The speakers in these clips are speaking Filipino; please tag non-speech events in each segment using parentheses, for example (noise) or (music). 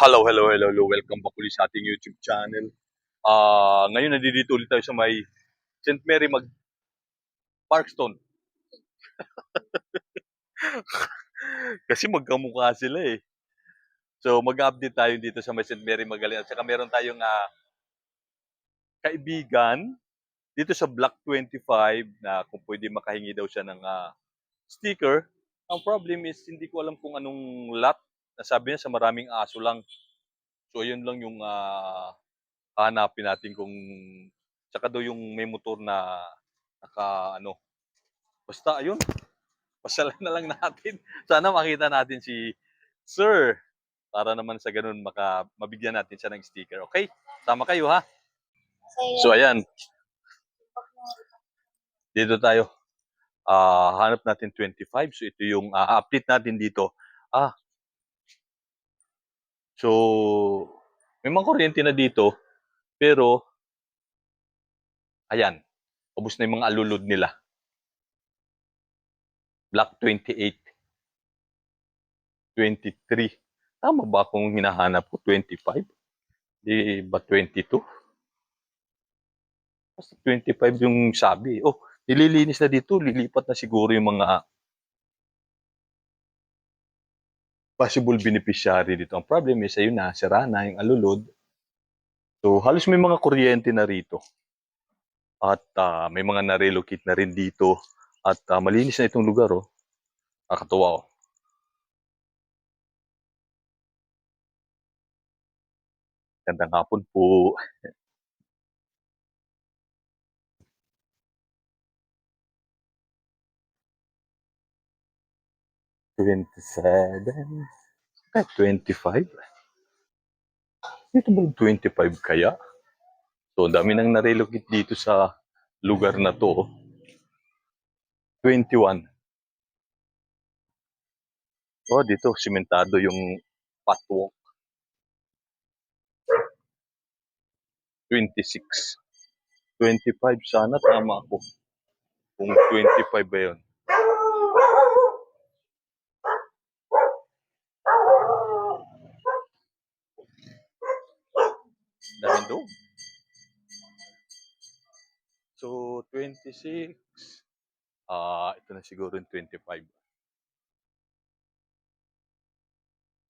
Hello, hello, hello, hello. Welcome back ulit sa ating YouTube channel. Ah, ngayon nandito ulit tayo sa may St. Mary Mag Parkstone. (laughs) Kasi magkamukha sila eh. So mag-update tayo dito sa may St. Mary Magaling. At saka meron tayong ah, kaibigan dito sa Block 25 na kung pwede makahingi daw siya ng ah, sticker. Ang problem is hindi ko alam kung anong lot. Nasabi niya sa maraming aso lang. So yun lang yung ah, hanapin natin kung tsaka daw yung may motor na naka ano. Basta ayun. (laughs) Pasalan na lang natin. Sana makita natin si Sir para naman sa ganun maka mabigyan natin siya ng sticker. Okay? Tama kayo ha. So ayan, dito tayo. Ah, hanap natin 25. So ito yung ah, update natin dito. Ah. So may mga kuryente na dito, pero ayan, ubos na yung mga alulod nila. Block 28. 23. Tama ba kung hinahanap ko 25? Di ba 22? Basta 25 yung sabi. Oh, nililinis na dito. Lilipat na siguro yung mga possible beneficiary dito. Ang problem is, ayun na, sira na yung alulod. So, halos may mga kuryente na rito. At ah, may mga na-relocate na rin dito. At ah, malinis na itong lugar, oh. Nakakatuwa, oh. Gandang hapon po. Twenty-seven. Eh, twenty-five. Dito ba yung 25 kaya? So, dami nang na-relocate dito sa lugar na to. oh. 21. Oh, dito, simentado yung patwalk. 26. 25 sana, tama ako. Kung 25 ba yun. Doon. So, 26. Ah, ito na siguro yung 25.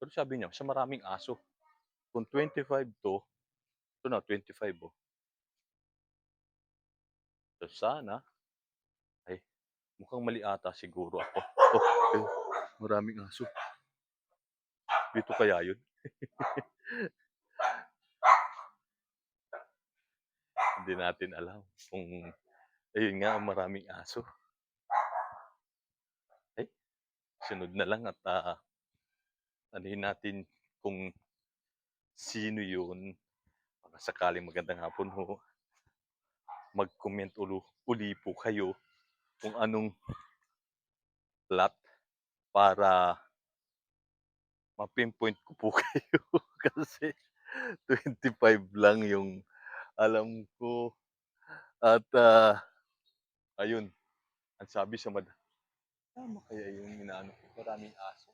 Pero sabi niya, sa maraming aso. Kung 25 to, ito na, 25 oh. So, sana, ay, mukhang mali ata siguro ako. Oh, ay, maraming aso. Dito kaya yun? (laughs) Hindi natin alam kung, ayun nga, maraming aso. Ay, sunod na lang at uh, anuhin natin kung sino yun. Baka sakaling magandang hapon ho. Mag-comment ulo, uli po kayo kung anong plot para ma-pinpoint ko po (laughs) kayo kasi 25 lang yung alam ko. At ah, ayun ang sabi sa mad tama kaya yung inaano ko maraming aso.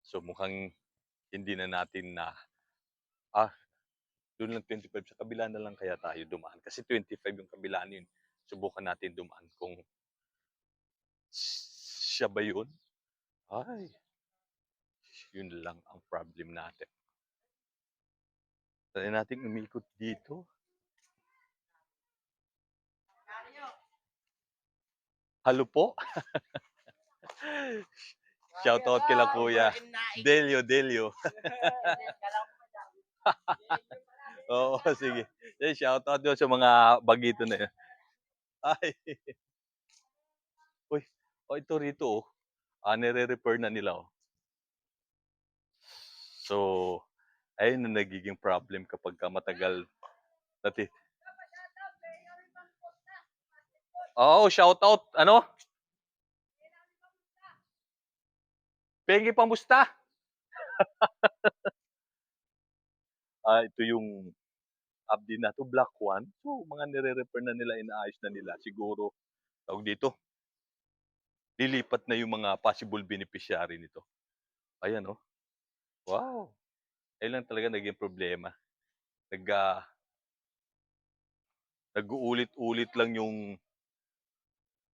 So mukhang hindi na natin na ah doon lang 25 sa kabila na lang kaya tayo dumaan. Kasi 25 yung kabila yun. Subukan natin dumaan kung siya ba yun? Ay yun lang ang problem natin. Try natin umikot dito. Halo po? (laughs) Shout out kila kuya. Delio Delio. (laughs) Oo, sige. Eh, shout out doon sa mga bagito na yun. Ay. Uy, oh, ito rito oh. Ah, nire-repair na nila oh. So, ayun na nagiging problem kapag ka matagal nati. Oo, shout out. Ano? Pengi pamusta? (laughs) ah, ito yung update na to, Block 1. So, mga nire-repair na nila, inaayos na nila. Siguro, tawag dito, lilipat na yung mga possible beneficiary nito. Ayan, oh. Wow! Ayun lang talaga naging problema. Nag, ah, nag-uulit-ulit lang yung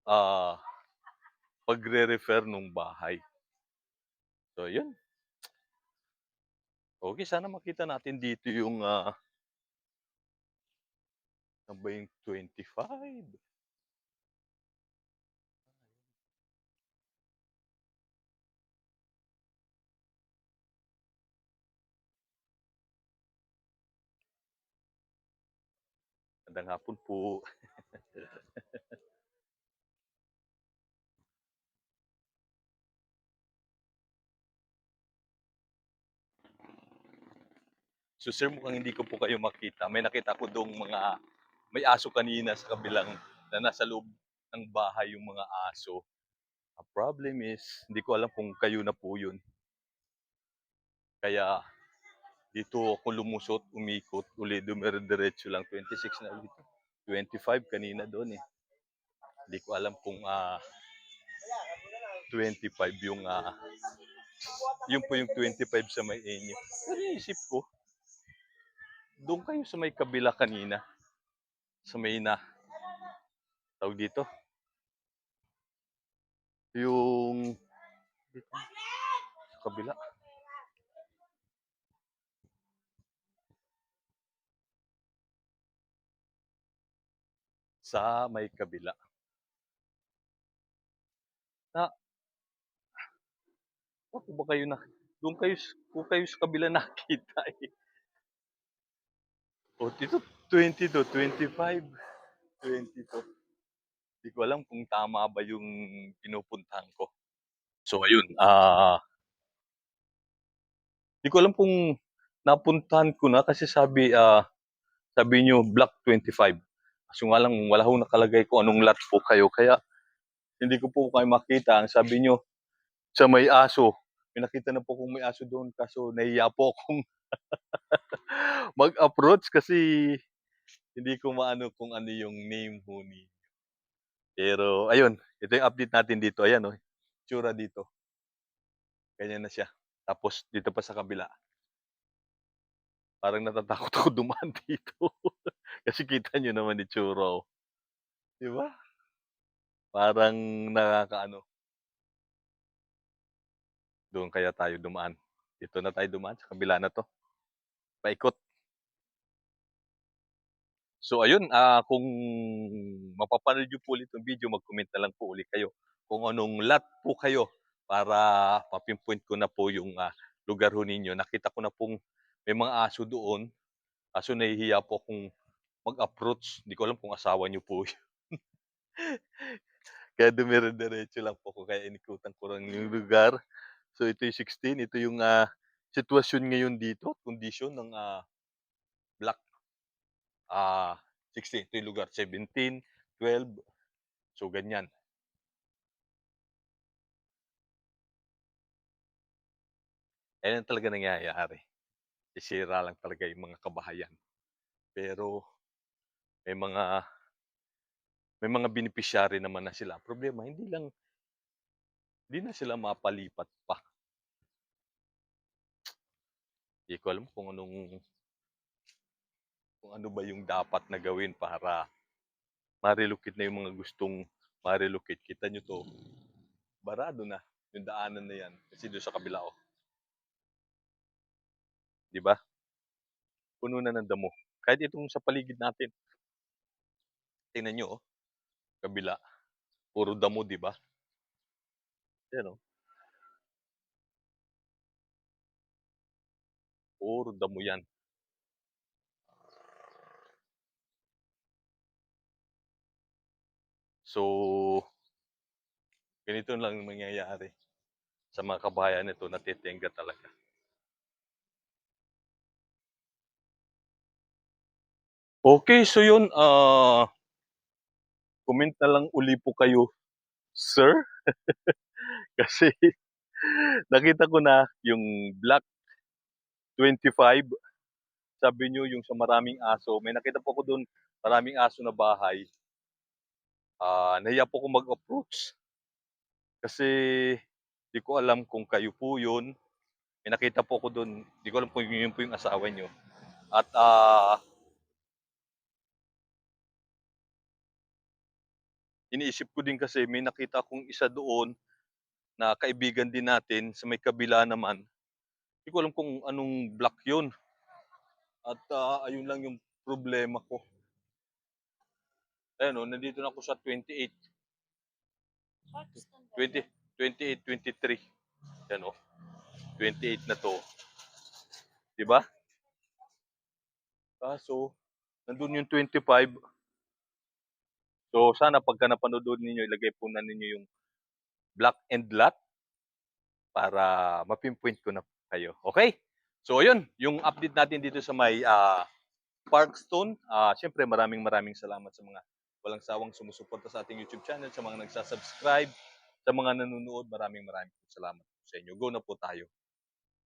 ah pagre-refer nung bahay. So, yun. Okay, sana makita natin dito yung ah ano ba yung 25? Magandang hapon po. (laughs) So sir, mukhang hindi ko po kayo makita. May nakita ko dong mga may aso kanina sa kabilang na nasa loob ng bahay yung mga aso. Ang problem is, hindi ko alam kung kayo na po yun. Kaya dito ako lumusot, umikot, uli dumire-diretso lang. 26 na dito. 25 kanina doon eh. Hindi ko alam kung ah 25 yung ah yun po yung 25 sa may inyo. Pero isip ko, doon kayo sa may kabila kanina. Sa may na, tawag dito. Yung, dito, sa kabila. Sa may kabila. Na, ako ba kayo na, doon kayo, kung kayo sa kabila (laughs) nakita eh. O, dito, 22, 25, 22. Hindi ko alam kung tama ba yung pinupuntahan ko. So, ayun, ah, hindi ko alam kung napuntahan ko na kasi sabi, ah, sabi nyo, block 25. Kasi nga lang, wala hong nakalagay kung anong lot po kayo. Kaya, hindi ko po kayo makita. Ang sabi nyo, sa may aso. May nakita na po kung may aso doon. Kaso, nahiya po akong (laughs) mag-approach kasi hindi ko maano kung ano yung name ho ni. Pero, ayun, ito yung update natin dito. Ayan, oh, tsura dito. Ganyan na siya. Tapos, dito pa sa kabila. Parang natatakot ako (laughs) dumaan dito. Kasi kita nyo naman ni tsura, oh. Di ba? Parang nakakaano. Doon kaya tayo dumaan. Dito na tayo dumaan sa kabila na to. Paikot. So ayun, ah kung mapapanood nyo po ulit yung video, mag-comment na lang po ulit kayo kung anong lot po kayo para mapinpoint ko na po yung ah, lugar ho ninyo. Nakita ko na pong may mga aso doon. Kaso nahihiya po akong mag-approach. Hindi ko alam kung asawa nyo po (laughs) kaya dumire-diretso lang po ako. Kaya inikutan ko lang yung lugar. So ito yung 16. Ito yung ah, sitwasyon ngayon dito. Condition ng ah, block ah 16. Ito yung lugar. 17, 12. So ganyan. Ayan talaga nangyayari. Sisira lang talaga yung mga kabahayan. Pero may mga may mga beneficiary naman na sila. Problema, hindi lang hindi na sila mapalipat pa. Hindi ko alam kung anong kung ano ba yung dapat na gawin para ma-relocate na yung mga gustong ma-relocate. Kita nyo to, barado na yung daanan na yan. Kasi doon sa kabila, oh. Di ba? Puno na ng damo. Kahit itong sa paligid natin. Tingnan nyo, oh. Kabila. Puro damo, di ba? Yan, oh. Puro damo yan. So, ganito lang ang mangyayari sa mga kabayan nito, natitenga talaga. Okay, so yun, ah comment na lang uli po kayo, sir. (laughs) Kasi nakita ko na yung black 25 sabi niyo yung sa maraming aso, may nakita po ko do'n, maraming aso na bahay. Ah, nahiya po akong mag-approach. Kasi, di ko alam kung kayo po yun. May nakita po ako do'n, di ko alam kung yun po yung asawa niyo. At, ah iniisip ko din kasi may nakita akong isa doon, na kaibigan din natin sa may kabila naman. Di ko alam kung anong block yun. At, ah, ayun lang yung problema ko. Ayan oh, nandito na ako sa 28. Pakistan ba 20 yan? 28, 23. Yan oh. 28 na 'to. 'Di ba? Kaso, nandun yung 25. So, sana pagka napanood ninyo, ilagay po na ninyo yung block and lot para ma-pinpoint ko na kayo. Okay? So, ayun, yung update natin dito sa may ah, Parkstone. Ah, Siyempre, maraming maraming salamat sa mga walang sawang sumusuporta sa ating YouTube channel, sa mga nagsasubscribe, sa mga nanonood, maraming maraming salamat sa inyo. Go na po tayo.